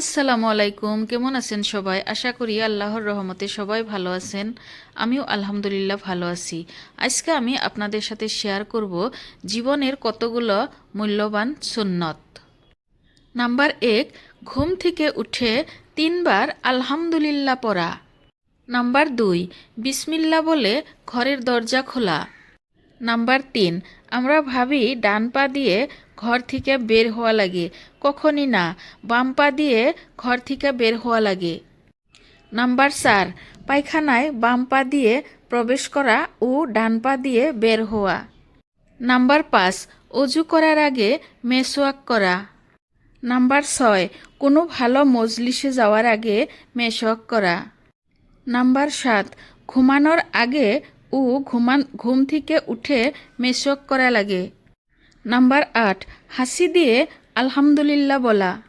আসসালামু আলাইকুম, কেমন আছেন সবাই? আশা করি আল্লাহর রহমতে সবাই ভালো আছেন। আমিও আলহামদুলিল্লাহ ভালো আছি। আজকে আমি আপনাদের সাথে শেয়ার করব জীবনের কতগুলো মূল্যবান সুন্নত। নাম্বার এক, ঘুম থেকে উঠে তিনবার আলহামদুলিল্লাহ পড়া। নাম্বার দুই বিসমিল্লা বলে ঘরের দরজা খোলা। নাম্বার তিন, আমরা ভাবি ডান পা দিয়ে ঘর থেকে বের হওয়া লাগে। কখনই না। বাম পা দিয়ে ঘর থেকে বের হওয়া লাগে। নাম্বার চার, পায়খানায় বাম পা দিয়ে প্রবেশ করা ও ডান পা দিয়ে বের হওয়া। নাম্বার পাঁচ, অজু করার আগে মেসোয়াক করা। নাম্বার ছয়, কোনো ভালো মজলিসে যাওয়ার আগে মেসওয়াক করা। নাম্বার সাত, ঘুমানোর আগে ও ঘুমান ঘুম থেকে উঠে মেসক করা লাগে। নাম্বার আট, হাসি দিয়ে আলহামদুলিল্লাহ বলা।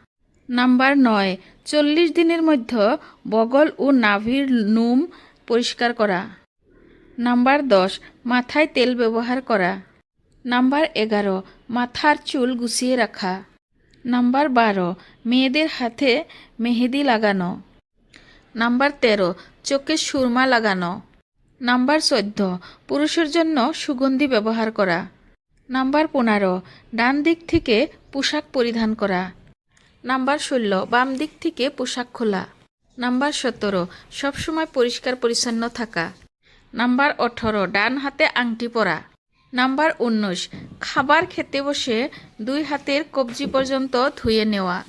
নাম্বার নয়, চল্লিশ দিনের মধ্যে বগল ও নাভির নুম পরিষ্কার করা। নাম্বার দশ, মাথায় তেল ব্যবহার করা। নাম্বার এগারো, মাথার চুল গুছিয়ে রাখা। নাম্বার বারো, মেয়েদের হাতে মেহেদি লাগানো। নাম্বার তেরো, চোখে সুরমা লাগানো। নাম্বার চোদ্দ, পুরুষের জন্য সুগন্ধি ব্যবহার করা। নাম্বার পনেরো, ডান দিক থেকে পোশাক পরিধান করা। নাম্বার ষোলো, বাম দিক থেকে পোশাক খোলা। নাম্বার সতেরো, সবসময় পরিষ্কার পরিচ্ছন্ন থাকা। নাম্বার আঠারো, ডান হাতে আংটি পরা। নাম্বার উনিশ, খাবার খেতে বসে দুই হাতের কবজি পর্যন্ত ধুয়ে নেওয়া।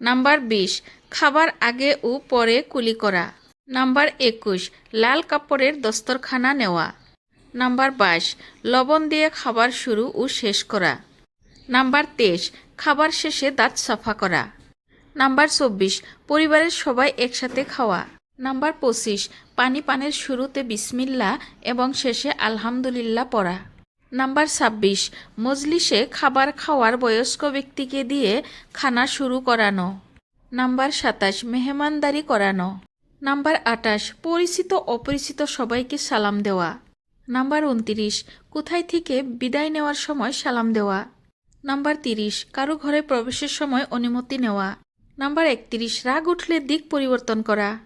নাম্বার বিশ, খাবার আগে ও পরে কুলি করা। নাম্বার একুশ, লাল কাপড়ের দস্তরখানা নেওয়া। নাম্বার বাইশ, লবণ দিয়ে খাবার শুরু ও শেষ করা। নাম্বার তেইশ, খাবার শেষে দাঁত সাফা করা। নাম্বার চব্বিশ, পরিবারের সবাই একসাথে খাওয়া। নাম্বার পঁচিশ, পানি পানের শুরুতে বিসমিল্লা এবং শেষে আলহামদুলিল্লাহ পড়া। নাম্বার ছাব্বিশ, মজলিসে খাবার খাওয়ার বয়স্ক ব্যক্তিকে দিয়ে খানা শুরু করানো। নাম্বার সাতাশ, মেহমানদারি করানো। নাম্বার আটাশ পরিচিত অপরিচিত সবাইকে সালাম দেওয়া। নাম্বার উনতিরিশ, কোথায় থেকে বিদায় নেওয়ার সময় সালাম দেওয়া? নাম্বার তিরিশ, কারও ঘরে প্রবেশের সময় অনুমতি নেওয়া? নাম্বার একত্রিশ, রাগ উঠলে দিক পরিবর্তন করা?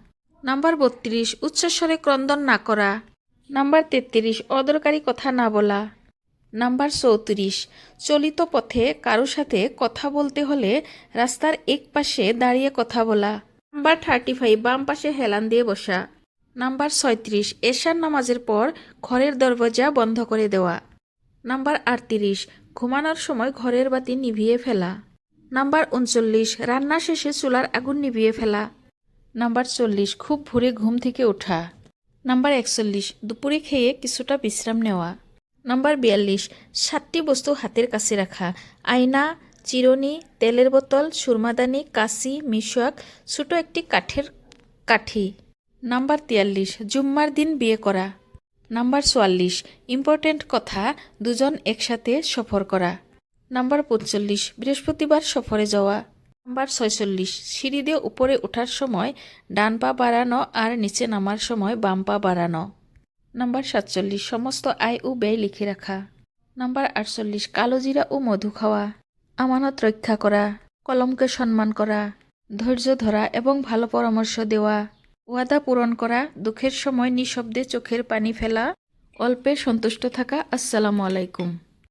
নাম্বার বত্রিশ উচ্চস্বরে ক্রন্দন না করা? নাম্বার তেত্রিশ, অদরকারি কথা না বলা? নাম্বার চৌত্রিশ, চলিত পথে কারও সাথে কথা বলতে হলে রাস্তার এক পাশে দাঁড়িয়ে কথা বলা? নাম্বার থার্টি ফাইভ, বাম পাশে হেলান দিয়ে বসা? নাম্বার ছয়ত্রিশ, এশার নামাজের পর ঘরের দরজা বন্ধ করে দেওয়া। নাম্বার আটত্রিশ, ঘুমানোর সময় ঘরের বাতি নিভিয়ে ফেলা। নাম্বার উনচল্লিশ, রান্না শেষে চুলার আগুন নিভিয়ে ফেলা। নাম্বার চল্লিশ, খুব ভোরে ঘুম থেকে ওঠা। নাম্বার একচল্লিশ, দুপুরে খেয়ে কিছুটা বিশ্রাম নেওয়া। নাম্বার বিয়াল্লিশ, সাতটি বস্তু হাতের কাছে রাখা। আয়না, চিরুনি, তেলের বোতল, সুরমাদানি, কাশি, মিশোয়াক, ছোটো একটি কাঠের কাঠি। নাম্বার তিয়াল্লিশ, জুম্মার দিন বিয়ে করা। নাম্বার চুয়াল্লিশ, ইম্পর্টেন্ট কথা, দুজন একসাথে সফর করা। নাম্বার পঁচল্লিশ বৃহস্পতিবার সফরে যাওয়া। নাম্বার ছয়চল্লিশ, সিঁড়ি দিয়ে উপরে ওঠার সময় ডান পা বাড়ানো আর নিচে নামার সময় বাম পা বাড়ানো। নাম্বার সাতচল্লিশ, সমস্ত আয় ও ব্যয় লিখে রাখা। নাম্বার আটচল্লিশ, কালো জিরা ও মধু খাওয়া। আমানত রক্ষা করা, কলমকে সম্মান করা, ধৈর্য ধরা এবং ভালো পরামর্শ দেওয়া। ওয়াদা পূরণ করা দুঃখের সময় নিঃশব্দে চোখের পানি ফেলা অল্পে সন্তুষ্ট থাকা আসসালামু আলাইকুম।